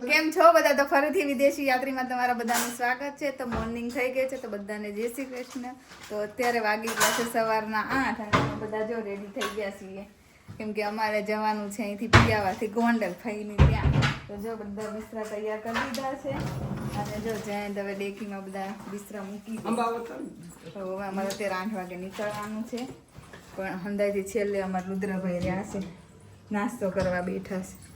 કેમ છો બધા? તો ફરીથી વિદેશી યાત્રીમાં તમારા બધાનું સ્વાગત છે. તો મોર્નિંગ થઈ ગઈ છે તો બધાને જય શ્રી કૃષ્ણ. તો અત્યારે વાગી ગયા છે સવારના આઠ અને બધા જો રેડી થઈ ગયા છીએ. કેમ કે અમારે જવાનું છે અહીંથી પિયાવાથી ગોંડલ ફઈની ત્યાં. તો જો બધા બિસ્તરા તૈયાર કરી દીધા છે. અને જો જયંત હવે ડેકીમાં બધા બિસ્તરા મૂકી તો હવે અમારે અત્યારે આઠ વાગે નીકળવાનું છે. પણ હંદાયથી છેલ્લે અમારા રુદ્રભાઈ રહ્યા છે. નાસ્તો કરવા બેઠા છે.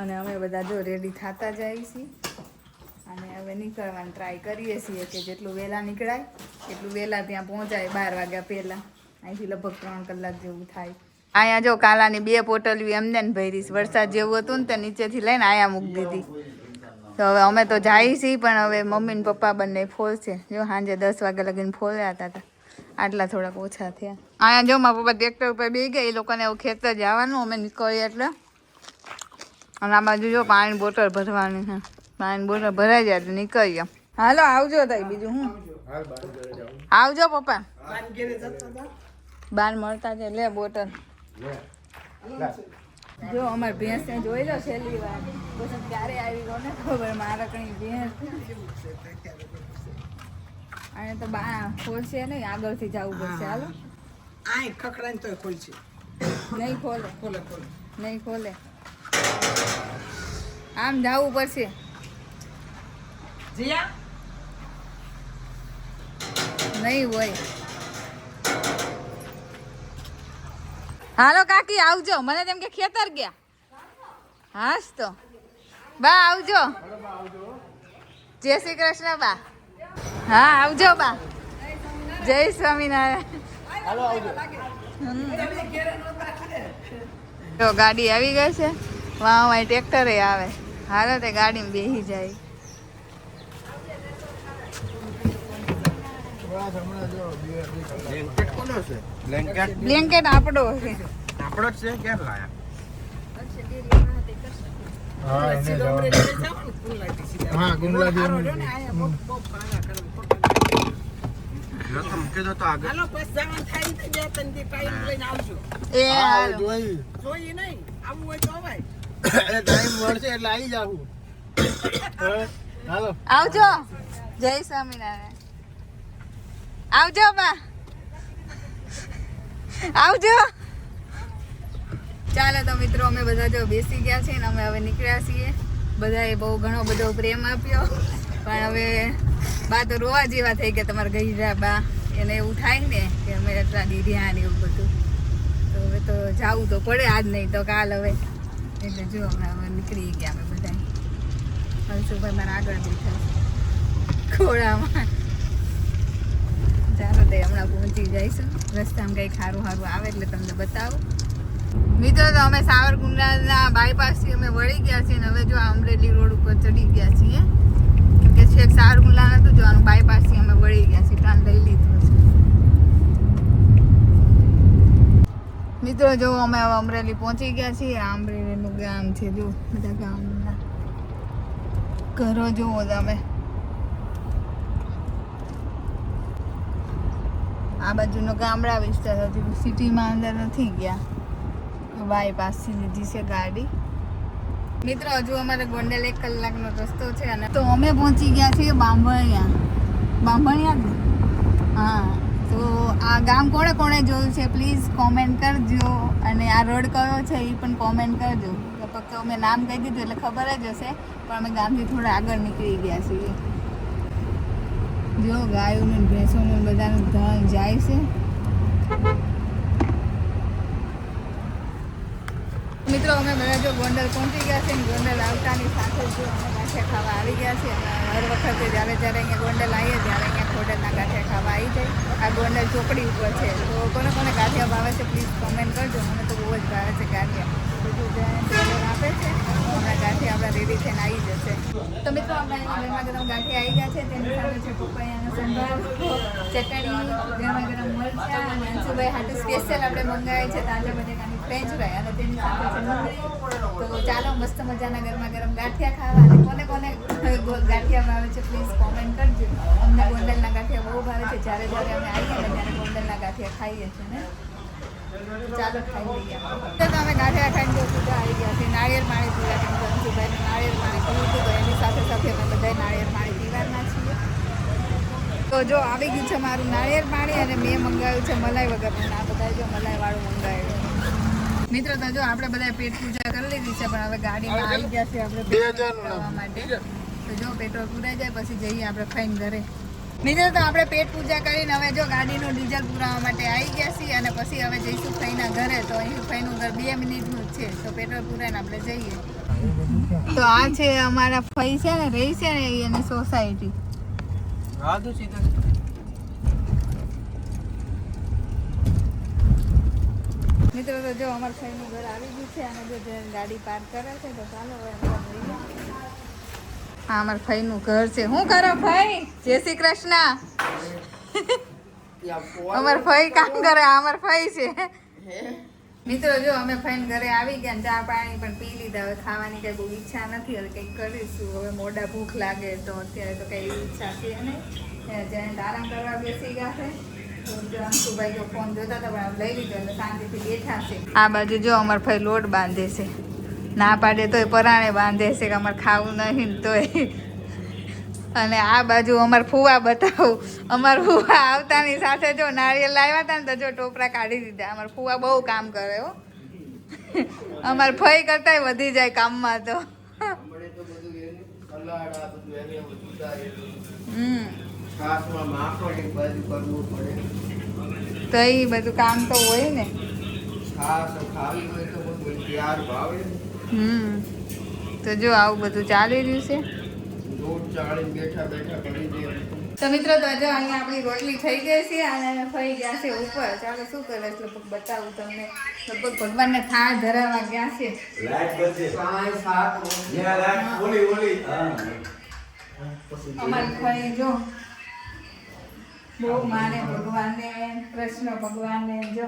અને અમે બધા જો રેડી થતા જઈએ છીએ. અને હવે નીકળવાની ટ્રાય કરીએ છીએ કે જેટલું વહેલા નીકળાય, એટલું વહેલા ત્યાં પહોંચાય, બાર વાગ્યા પહેલાં. અહીંથી લગભગ ત્રણ કલાક જેવું થાય. અહીંયા જો કાલાની બે પોટલીઓ એમને ને ભરીશ વરસાદ જેવું હતું ને તે નીચેથી લઈને આયા મૂકી દીધી. તો હવે અમે તો જઈએ છીએ, પણ હવે મમ્મી ને પપ્પા બંને ફોલ છે. જો સાંજે દસ વાગે લગીને ફોલ્યા હતા આટલા થોડાક ઓછા થયા. અહીંયા જો મારા પપ્પા ટ્રેક્ટર ઉપર બે ગયા, એ લોકોને એવું ખેતર જવાનું, અમે નીકળીએ એટલે. અને આ બાજુ જો પાણી બોટલ ભરવાની છે. પાણી બોટલ ભરાઈ જાય તો નીકળી ગયા. હાલો આવજો તાઈ બીજું હું? આવજો પપ્પા. બાર મળતા છે લે બોટલ. જો અમાર ભેંસ ને જોઈ લો છેલ્લી વાર. પછી ક્યારે આવી ગયો ને ખબર મારા કઈ ભેંસ. અને તો બા ખોલશે નહીં આગળથી જવું પડશે. હાલો. આ ખખડાને તો ખોલશે. નહીં ખોલે. ખોલે ખોલે. નહીં ખોલે. આમ જવું પડશે. નહીં હોય. હાલો કાકી આવજો. મને તેમ કે ખેતર ગયા. હાસ તો. બા આવજો. જય શ્રી કૃષ્ણ બા. હા આવજો બા. જય સ્વામિનારાયણ. તો ગાડી આવી ગઈ છે. વાહ વાય ટ્રેક્ટરે આવે. હાલો તે ગાડીમાં બેસી જાય. બ્લેન્કેટ કોનો છે? બ્લેન્કેટ બ્લેન્કેટ આપણો જ છે? લાયા? હા. એ જોઈ. જોઈએ નહીં, આવું હોય તો અવાય. ટાઈમ મળશે એટલે આવી જાવું હાલો. આવજો. જય સ્વામિનારાયણ. આવજો, બા. આવજો. ચાલો તો મિત્રો, અમે બધા જો બેસી ગયા છીએ ને અમે હવે નીકળ્યા છીએ. બધાએ બહુ ઘણો બધો પ્રેમ આપ્યો. પણ હવે બા તો રોવા જેવા થઈ ગયા તમારા રહ્યા બા. એને એવું થાય ને કે અમે એટલા દીધ્યા ને એવું બધું. તો હવે તો જાવું તો પડે આજ નહીં તો કાલ હવે. એટલે જો અમે નીકળી ગયા અમે બધા હંસુભાઈ મારા આગળ બેઠા. ઘોડામાં ચાલો તે હમણાં પહોંચી જઈશું. રસ્તામાં કંઈક સારું સારું આવે એટલે તમને બતાવું. મિત્રો, તો અમે સાવરકુંડલાના બાયપાસથી અમે વળી ગયા છીએ અને હવે જો અમરેલી રોડ ઉપર ચડી ગયા છીએ. કેમ કે છેક સાવરકુંડલા નતું જોવાનું બાયપાસથી અમે વળી ગયા છીએ. ટ્રાન લઈ લીધું છે. મિત્રો, જો અમે હવે અમરેલી પહોંચી ગયા છીએ, આ અમરેલીનું ગામ છે જો, બધા ગામના. ઘરો જુઓ તમે. આ બાજુનો ગામડા વિસ્તાર હજુ સિટીમાં અંદર નથી ગયા. બાયપાસથી લીધી છે ગાડી. મિત્રો, હજુ અમારે ગોંડલ એક કલાકનો રસ્તો છે અને તો અમે પહોંચી ગયા છીએ બાંભણિયા. બાંભણિયા હા, તો આ ગામ કોણે કોણે જોયું છે? પ્લીઝ કોમેન્ટ કરજો. અને આ રોડ કયો છે એ પણ કોમેન્ટ કરજો. તો અમે નામ કહી દીધું એટલે ખબર જ હશે, પણ અમે ગામથી થોડા આગળ નીકળી ગયા છીએ. જો ગાયોનું ભેંસોનું બધાનું ધન જાય છે. મિત્રો, અમે બધા જો ગોંડલ પહોંચી ગયા છે ગોંડલ આવતાની સાથે જો અમે ગાંઠિયા ખાવા આવી ગયા છે અને હર વખતે જ્યારે જ્યારે અહીંયા ગોંડલ આવીએ ત્યારે અહીંયા ખોડલના ગાંઠિયા ખાવા આવી જાય. આ ગોંડલ ચોકડી ઉપર છે. તો કોને કોને ગાંઠિયા ભાવે છે પ્લીઝ કમેન્ટ કરજો. મને તો બહુ જ ભાવે છે ગાંઠિયા. તો જો આપે છે. હમણાં ગાંઠિયા આપણા રેડી થઈને આવી જશે. તો મિત્રો, આપણે ગરમા ગરમ ગાંઠિયા આવી ગયા છે. તેની સાથે છે પપૈયાનો સંભાર. ચટણી ગરમા ગરમ મરચા અને અંશુભાઈ હાટુ સ્પેશિયલ આપણે મંગાવી છે. તાજા બટેકાની ફ્રેન્ચ ફ્રાય અને તેની સાથે છે તો ચાલો, મસ્ત મજાના ગરમા ગરમ ગાંઠિયા ખાવા. અને કોને કોને ગાંઠિયા ભાવે છે પ્લીઝ કોમેન્ટ કરજો. અમને ગોંડલના ગાંઠિયા બહુ ભાવે છે. જ્યારે જ્યારે અમે આવીએ ને ત્યારે ગોંડલના ગાંઠિયા ખાઈએ છીએ ને. ચાલો ખાઈ લઈએ. તો અમે ગાંઠિયા ખાઈને જો પૂજા આવી ગયા છે. નાળિયેર પાણી કે અંશુભાઈને નાળિયેર પાણી પીવું હતું તો એની સાથે સાથે અમે બધા નાળિયેર પાણી પીવાના છીએ. તો જો આવી ગયું છે મારું નાળિયેર પાણી અને મેં મંગાવ્યું છે મલાઈ વગરનું. આ બધા જો મલાઈવાળું મંગાવ્યું. મિત્રો તો જો આપણે બધા પેટ પૂજા કરી લીધી છે પણ હવે ગાડીમાં આવી ગયા છે આપણે પેટ્રોલ હજારનું માટે. તો જો પેટ્રોલ પૂરાઈ જાય પછી જઈએ આપણે ખાઈને ઘરે. મિત્રો તો આપણે પેટ પૂજા કરીને હવે જો ગાડીનું ડીઝલ પુરાવા માટે આવી ગયા છીએ અને પછી હવે જઈશું ફઈના ઘરે તો અહીં ફઈનું ઘર બે મિનિટનું જ છે તો પેટ્રોલ પૂરાઈને આપણે જઈએ. તો આ છે અમારા ફઈ છે ને રહી છે ને એની સોસાયટી મિત્રો તો જો અમારા ફઈનું ઘર આવી ગયું છે અને જો જે ગાડી પાર્ક કરે છે તો ચાલો હવે હા અમાર ભાઈનું ઘર છે. શું કરો ભાઈ? જય શ્રી કૃષ્ણ. અમાર ભાઈ કામ કરે અમારા ફઈ છે. મિત્રો જો અમે ફાઈન ઘરે આવી ગયા ને ચા પાણી પણ પી લીધા. હવે ખાવાની કઈ બહુ ઈચ્છા નથી હવે કંઈક કરીશું. હવે મોડા ભૂખ લાગે તો અત્યારે તો કઈ ઈચ્છા છે નહીં. જેને આરામ કરવા બેસી ગયા છે. અંશુભાઈ જો ફોન જોતા હતા પણ લઈ લીધો એટલે શાંતિથી બેઠા છે. આ બાજુ જો અમાર ભાઈ લોટ બાંધે છે. ના પાડે તોય પરાણે બાંધે છે કે અમારે ખાવું નહીં તોય. અને આ બાજુ અમાર ફુવા બતાવું. અમાર ફુવા આવતાની સાથે જો નારિયેલ લાવ્યા હતા ને તો જો ટોપરા કાઢી દીધા. અમાર ફુવા બહુ કામ કરે હો. અમાર ફઈ કરતાંય વધી જાય કામમાં તો. તો એ બધું કામ તો હોય ને. ખાસ ખાવી હોય તો બધું ભાવે. હમ. તો જો આવું બધું ચાલી રહ્યું છે. તો. મિત્રો તો જો અહીંયા આપણી રોટલી થઈ ગઈ છે અને ફરી ગયા છે ઉપર. ચાલો શું કરે છે લગભગ બતાવું તમને. લગભગ ભગવાનને થાળ ધરાવવા ગયા છે. અમારી ફરી જો. બહુ માને ભગવાનને કૃષ્ણ ભગવાનને જો.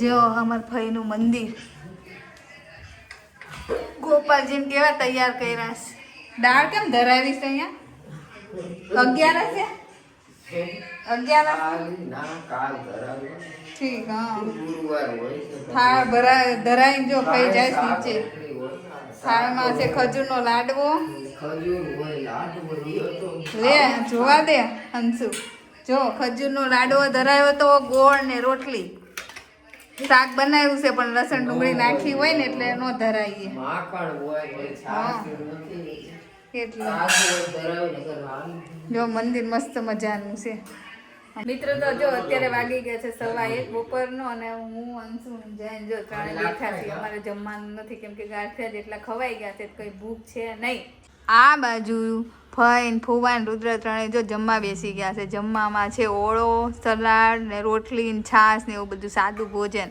જે અમાર ફઈનું મંદિર. ગોપાલજી કેવા તૈયાર કર્યા છે. દાળ કેમ ધરાવી છે અહીંયા? અગિયારસ છે અગિયારસ ઠીક હા. થાળ ભરા ધરાઈને જો ખાઈ જાય નીચે. થાળમાં છે ખજૂરનો લાડવો. લે જોવા દે હંસુ. જો ખજૂરનો લાડવો ધરાયો તો ગોળ ને રોટલી. શાક બનાવ્યું છે પણ લસણ ડુંગળી નાખી હોય ને એટલે નો ધરાઈએ. એટલે. જો મંદિર મસ્ત મજાનું છે. મિત્રો તો જો અત્યારે વાગી ગયા છે સવા એક બપોરનો અને હું અંશુ જૈન જો ત્રણે બેઠા છીએ. અમારે જમવાનું નથી કેમ કે ગાંઠિયા જેટલા ખવાઈ ગયા છે કઈ ભૂખ છે નહીં. આ બાજુ ફઈન ફુવાન રુદ્ર ત્રણે જો જમવા બેસી ગયા છે. જમવામાં છે ઓળો, સલાડ ને રોટલી ને છાશ ને એવું બધું સાદું ભોજન.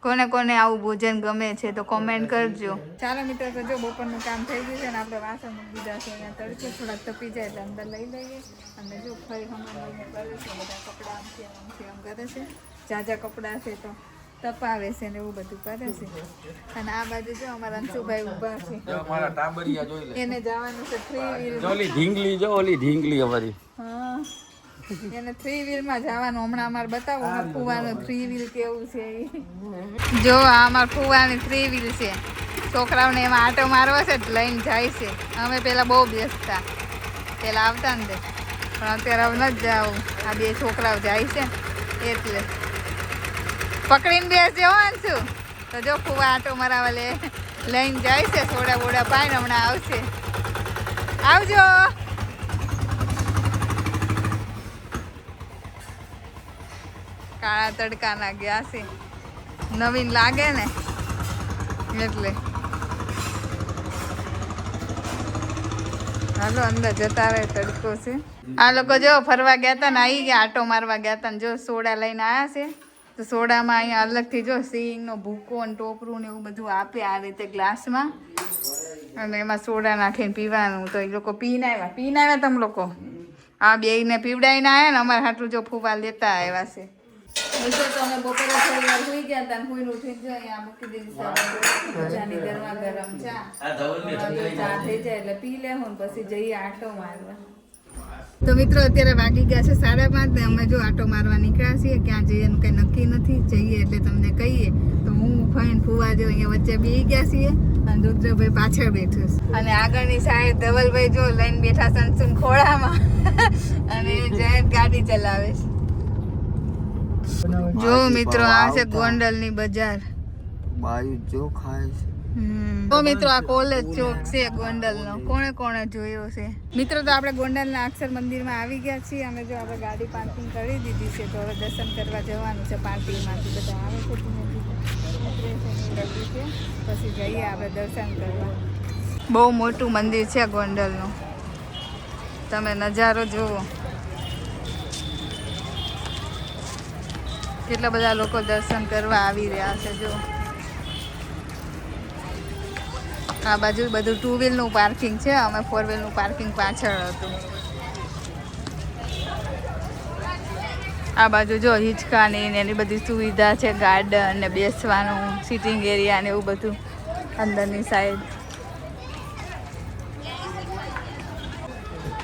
કોને કોને આવું ભોજન ગમે છે તો કોમેન્ટ કરજો. ચાલો મિત્રો, તો જો બપોરનું કામ થઈ ગયું છે ને આપણે વાસણ દીધા છે. અહીંયા તડકે થોડાક તપી જાય એટલે અંદર લઈ લઈએ. અને જો ફરી હમણાં લઈને કરે છે, બધા કપડાં આમથી આમથી આમ કરે છે. જાજા કપડાં છે તો તપાવે છે ને એવું બધું કરે છે. અને આ બાજુ જો અમારા અંશુભાઈ ઊભા છે. અમારા ટાબરિયા જોઈ લે. એને જવાનું છે થ્રી વ્હીલ ઓલી ઢીંગલી જો ઓલી ઢીંગલી અમારી. હા. એને થ્રી વ્હીલમાં જવાનું. હમણાં અમારે બતાવો આ ફુવાનું થ્રી વ્હીલ કેવું છે જો આ અમાર ફુવાની થ્રી વ્હીલ છે. છોકરાઓને એમાં આટો મારવો છે લઈને જાય છે. અમે પેલા બહુ બેસતા પેલા આવતા ને પણ અત્યારે હવે નથી જાવું આ બે છોકરાઓ જાય છે. એટલે પકડીને બેસજો અંશુ તો જો ખૂબ આટો મરાવા લે લઈને જાય છે સોડા બોડા પાઈને હમણાં આવશે. આવજો. કાળા તડકાના ગયા છે. નવીન લાગે ને એટલે. હાલો, અંદર જતા રહે તડકો છે. આ લોકો જો ફરવા ગયા હતા ને આવી ગયા, આટો મારવા ગયા હતા ને, જો સોડા લઈને આવ્યા છે. તો સોડામાં અહીંયા અલગથી જો સિંગનો ભૂકો અને ટોપરું ને એવું બધું આપે આ રીતે ગ્લાસમાં. અને એમાં સોડા નાખીને પીવાનું. તો એ લોકો પીને આવ્યા પીને આવ્યા તમે લોકો. આ બેયને પીવડાવીને આવ્યા ને અમારે હાટું જો ફૂવા લેતા આવ્યા છે. તો અમે બપોરે થોડી વાર સુઈ ગયા હતા ને ફૂઈને ઉઠી જો અહીંયા મૂકી દીધી છે ગરમા ગરમ ચા. ચા થઈ જાય એટલે પી લેવું ને પછી જઈએ આટો મારવા. તો મિત્રો અત્યારે વાગી ગયા છે સાડા પાંચ ને અમે જો આટો મારવા નીકળ્યા છીએ. ક્યાં જઈએ એનું કંઈ નક્કી નથી. જઈએ એટલે તમને કહીએ. તો હું ફાઈન ફુવા જો અહીંયા વચ્ચે બેસી ગયા છીએ અને રુદ્રભાઈ પાછળ બેઠો છે. અને આગળની સાઈડ ધવલભાઈ જો લઈને બેઠા સંસુન ખોળામાં. અને જયંત ગાડી ચલાવે છે. જો મિત્રો આ છે ગોંડલની બજાર. બાયુ જો ખાય છે. તો મિત્રો આ કોલેજ ચોક છે ગોંડલનો. કોણે કોણે જોયો છે? મિત્રો તો આપણે ગોંડલના અક્ષર મંદિરમાં આવી ગયા છીએ. અમે જો આપણે ગાડી પાર્કિંગ કરી દીધી છે તો હવે દર્શન કરવા જવાનું છે પાર્કિંગમાંથી. બધા આવે છે પછી જઈએ આપણે દર્શન કરવા. બહુ મોટું મંદિર છે ગોંડલનું. તમે નજારો જુઓ. કેટલા બધા લોકો દર્શન કરવા આવી રહ્યા છે જો આ બાજુ બધું ટુ વ્હીલનું પાર્કિંગ છે. અમે ફોર વ્હીલનું પાર્કિંગ પાછળ હતું. આ બાજુ જો હિંચકાની ને એની બધી સુવિધા છે ગાર્ડન ને બેસવાનું સિટિંગ એરિયા ને એવું બધું અંદરની સાઈડ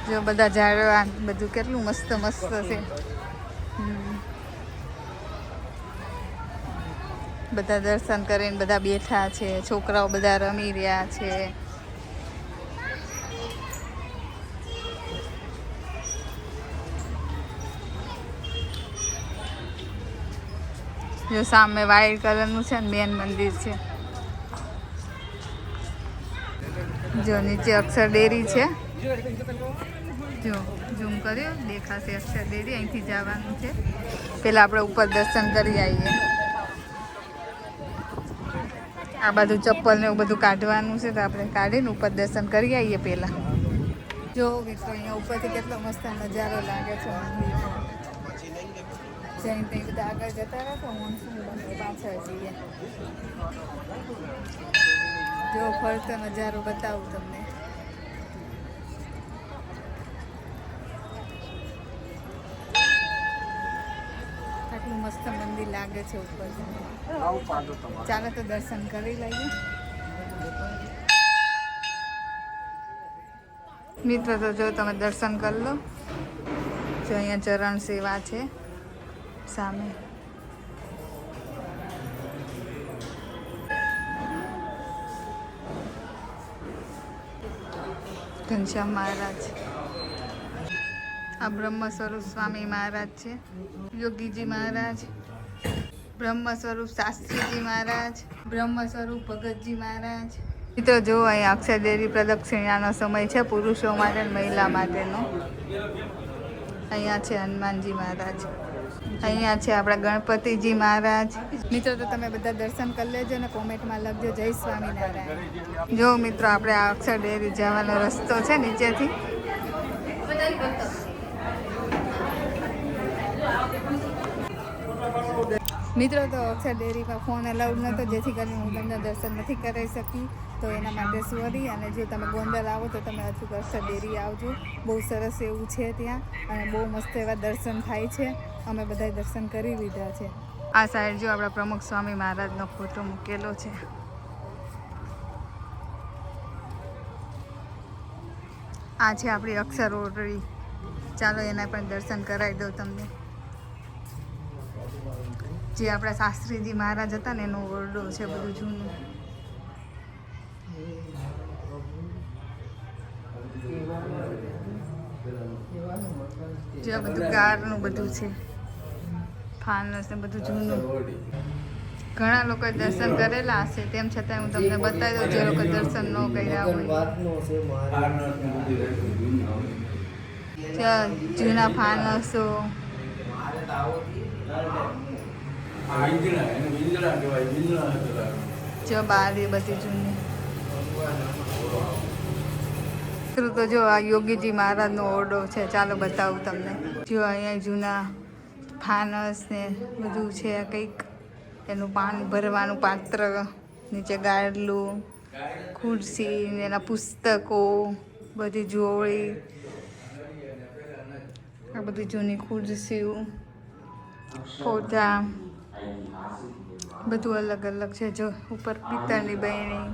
જો બધા ઝાડવા, બધું કેટલું મસ્ત મસ્ત છે હમ. બધા દર્શન કરીને બધા બેઠા છે, છોકરાઓ બધા રમી રહ્યા છે. જો સામે વાઈટ કલરનું છે ને મેન મંદિર છે. જો નીચે અક્ષર ડેરી છે. જો ઝૂમ કર્યો, દેખાશે અક્ષર ડેરી, અહીંથી જવાનું છે. પહેલાં આપણે ઉપર દર્શન કરી આવીએ. આ બધું ચપ્પલ ને એવું બધું કાઢવાનું છે તો આપણે કાઢીને ઉપર દર્શન કરી આવીએ પહેલાં. જો મિત્રો અહીંયા ઉપરથી કેટલો મસ્ત નજારો લાગે છે. જઈને ત્યાં બધા આગળ જતા રહે તો મોનસૂન પાછળ જઈએ. જો ફરતો નજારો બતાવું તમને. આટલું મસ્ત મંદિર લાગે છે ઉપર. ચાલો તો દર્શન કરી લઈએ. મિત્ર તો જો તમે દર્શન કરી લો. જો અહીંયા ચરણ સેવા છે સામે. ઘનશ્યામ મહારાજ. આ બ્રહ્મ સ્વરૂપ સ્વામી મહારાજ છે. યોગીજી મહારાજ બ્રહ્મ સ્વરૂપ શાસ્ત્રીજી મહારાજ બ્રહ્મ સ્વરૂપ ભગતજી મહારાજ. મિત્રો, જો અહીં અક્ષય ડેરી પ્રદક્ષિણાનો સમય છે, પુરુષો માટે મહિલા માટેનો. અહીંયા છે હનુમાનજી મહારાજ. અહીંયા છે આપણા ગણપતિજી મહારાજ. મિત્રો, તો તમે બધા દર્શન કરી લેજો અને કોમેન્ટમાં લખજો. જય સ્વામિનારાયણ. જો મિત્રો, આપણે આ અક્ષર ડેરી જવાનો રસ્તો છે નીચેથી. મિત્રો, તો અક્ષર ડેરીમાં ફોન અલાઉડ નહોતો, જેથી કરીને હું તમને દર્શન નથી કરાવી શકી. તો એના માટે સોરી, અને જો તમે ગોંડલ આવો, તો તમે અચૂક અક્ષર ડેરી આવજો. બહુ સરસ એવું છે ત્યાં, અને બહુ મસ્ત એવા દર્શન થાય છે. અમે બધાય દર્શન કરી લીધા છે. આ સાઈડ જો આપણા પ્રમુખ સ્વામી મહારાજનો ફોટો મૂકેલો છે. આ છે આપણી અક્ષર ઓરડી. ચાલો એના પણ દર્શન કરાવી દઉં તમને. જે આપણા શાસ્ત્રીજી મહારાજ હતા ને એનો ઓરડો છે બધું જૂનું. જે બધું કારનું બધું છે. ફાનસ ને બધું જૂનું. ઘણા લોકો દર્શન કરેલા હશે, તેમ છતાં હું તમને બતાવી દઉં જે લોકો દર્શન ન કર્યા હોય. જૂના ફાનસો. જો એ બધી જૂની. મિત્રો તો જો આ યોગીજી મહારાજનો ઓરડો છે, ચાલો બતાવું તમને. જો અહીંયા જૂના ફાનસ ને બધું છે કંઈક. એનું પાણી ભરવાનું પાત્ર, નીચે ગાડલું ખુરશી ને એના પુસ્તકો, બધી જોડી આ બધી જૂની ખુરશીઓ, ફોટા. બધું અલગ અલગ છે. જો ઉપર પિત્તળની બહેણી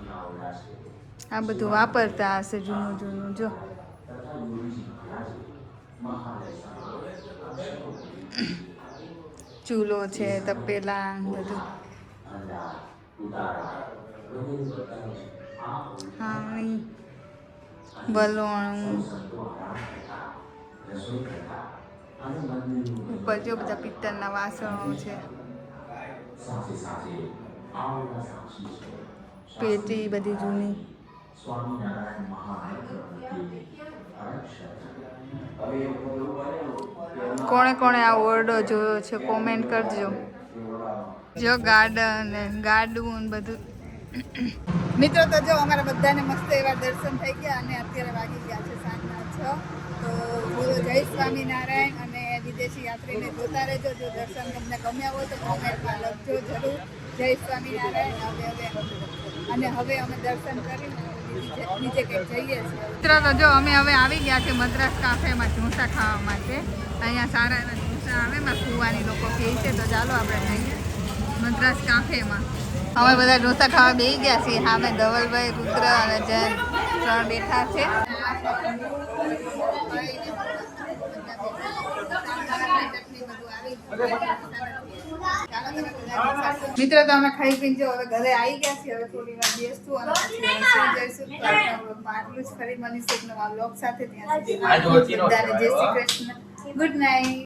આ બધું વાપરતા હશે જૂનું જૂનું. જો. ચૂલો છે તપેલા બધું. હાણી વલોણું. ઉપર જો બધા પિત્તળના વાસણો છે. પેટી બધી જૂની. કોણે કોણે આ ઓરડો જોયો છે કોમેન્ટ કરજો. જો ગાર્ડન ગાર્ડન બધું. મિત્રો તો જો અમારા બધાને મસ્ત એવા દર્શન થઈ ગયા અને અત્યારે વાગી ગયા છે સાંજના છ. તો બોલો જય સ્વામિનારાયણ અને વિદેશી યાત્રીને જોતા રહેજો. જો દર્શન તમને ગમ્યા હોય તો કોમેન્ટમાં લખજો જરૂર. જય સ્વામિનારાયણ. હવે હવે અને હવે અમે દર્શન નીચે નીચે કંઈક જઈએ છીએ. મિત્રો તો જો અમે હવે આવી ગયા છે મદ્રાસ કાફેમાં ઢોસા ખાવા માટે. અહીંયા સારા એના ઢોસા આવે, એમાં કુવાની લોકો કહે છે. તો ચાલો આપણે જઈએ મદ્રાસ કાફેમાં અમે બધા ઢોસા ખાવા બેસી ગયા છીએ. સામે ધવલભાઈ, રુદ્ર અને જયંત ત્રણ બેઠા છે. મિત્રો તો અમે ખાઈ પીને જો હવે ઘરે આવી ગયા છીએ હવે થોડી વાર બેસતું અને પછી જઈશું. તો આટલું જ ફરી મળીશું એક નવા બ્લોગ સાથે. ત્યાં સુધી જય શ્રી કૃષ્ણ. Good night